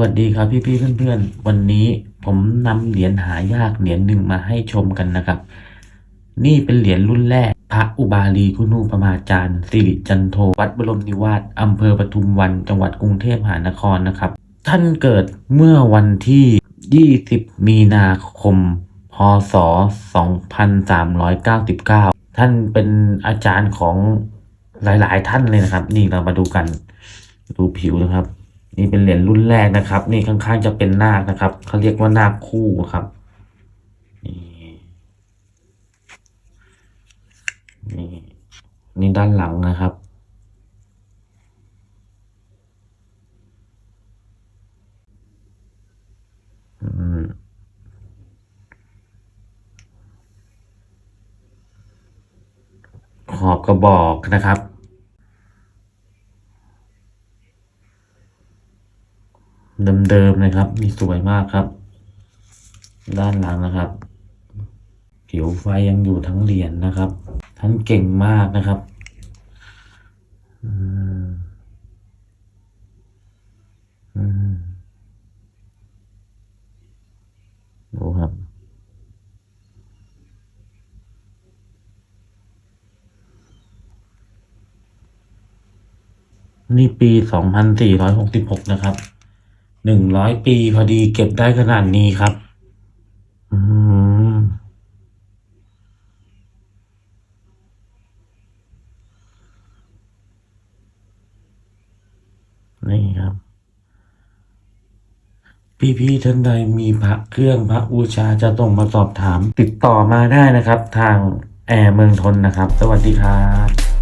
วัสดีครับพี่พี่ๆเพื่อนๆวันนี้ผมนำเหรียญหายากเหรียญหนึ่งมาให้ชมกันนะครับ นี่เป็นเหรียญรุ่นแรก พระอุบาลีคุณูปมาจารย์สิริจันโทวัดบรมนิวาสอำเภอปทุมวันจังหวัดกรุงเทพมหานครนะครับ ท่านเกิดเมื่อวันที่ 20 มีนาคม พศ 2399 ท่านเป็นอาจารย์ของหลาย ๆ ท่านเลยนะครับ นี่เรามาดูกัน ดูผิวนะครับ นี่เป็นเหรียญรุ่นแรกนะครับ นี่ข้างๆจะเป็นนาคนะครับเขาเรียกว่านาคคู่ครับนี่นี่ด้านหลังนะครับ อืมขอบกระบอกนะครับ เดิมๆเลยครับนี่สวยมากครับ ด้านหลังนะครับ ผิวไฟยังอยู่ทั้งเหรียญนะครับ ท่านเก่งมากนะครับอืมอืมดูครับ นี่ปีสองพันสี่ร้อยหกสิบหกนะครับ หนึ่งร้อยปีพอดีเก็บได้ขนาดนี้ครับ อืมนี่ครับ พี่ๆท่านใดมีพระเครื่องพระบูชาจะต้องมาสอบถาม ติดต่อมาได้นะครับ ทางแอร์เมืองทนนะครับ สวัสดีครับ